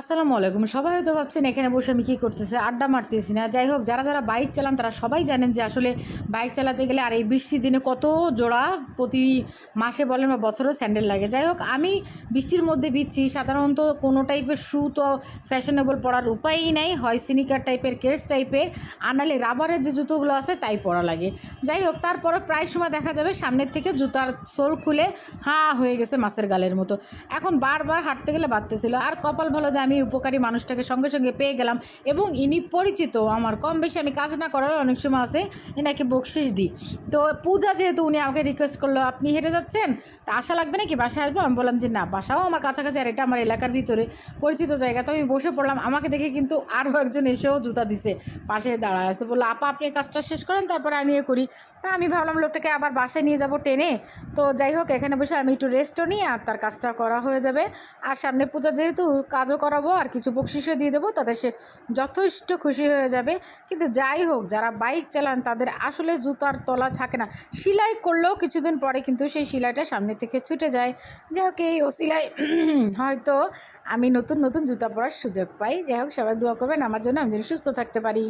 আসসালামু আলাইকুম। সবাই হয়তো ভাবছেন, এখানে বসে আমি কী করতেছি? আড্ডা মারতেছি না। যাই হোক, যারা যারা বাইক চালান, তারা সবাই জানেন যে আসলে বাইক চালাতে গেলে আর এই বৃষ্টির দিনে কত জোড়া প্রতি মাসে বলেন বা বছরও স্যান্ডেল লাগে। যাই হোক, আমি বৃষ্টির মধ্যে ভিজছি। সাধারণত কোনো টাইপের শ্যু তো ফ্যাশনেবল পরার উপায়ই নাই। হয় সিনিকার টাইপের কেস টাইপের আর নাহলে রাবারের যে জুতোগুলো আছে, তাই পরা লাগে। যাই হোক তারপরে প্রায় সময় দেখা যাবে, সামনের থেকে জুতার সোল খুলে হাঁ হয়ে গেছে মাছের গালের মতো। এখন বারবার হাঁটতে গেলে বাড়তেছিল। আর কপাল ভালো যে আমি উপকারী মানুষটাকে সঙ্গে সঙ্গে পেয়ে গেলাম এবং ইনি পরিচিত আমার। কম বেশি আমি কাজ না করার অনেক সময় আছে, এনাকে বকশিস দিই। তো পূজা যেহেতু উনি আমাকে রিকোয়েস্ট করল, আপনি হেঁটে যাচ্ছেন? তা আশা লাগবে নাকি বাসায় আসব? আমি বললাম যে না, বাসাও আমার কাছাকাছি, আর এটা আমার এলাকার ভিতরে পরিচিত জায়গা। তো আমি বসে পড়লাম, আমাকে দেখে কিন্তু আরও একজন এসেও জুতা দিছে, পাশে দাঁড়ায় আছে। বলল, আপা, আপনি কাজটা শেষ করেন, তারপরে আমি এ করি। তা আমি ভাবলাম, লোকটাকে আবার বাসায় নিয়ে যাব টেনে। তো যাই হোক, এখানে বসে আমি একটু রেস্টও নিই, আর তার কাজটা করা হয়ে যাবে। আর সামনে পূজা যেহেতু কাজও করাবো আর কিছু বকশিসও দিয়ে দেবো, তাতে সে যথেষ্ট খুশি হয়ে যাবে। কিন্তু যাই হোক, যারা বাইক চালান তাদের আসলে জুতার তলা থাকে না। সিলাই করলেও কিছুদিন পরে কিন্তু সেই সেলাইটা সামনে থেকে ছুটে যায়। যাই হোক, এই ও ওসিলাই হয়তো আমি নতুন নতুন জুতা পরার সুযোগ পাই। যাই হোক, সবাই দোয়া করবেন আমার জন্য, আমি যেন সুস্থ থাকতে পারি।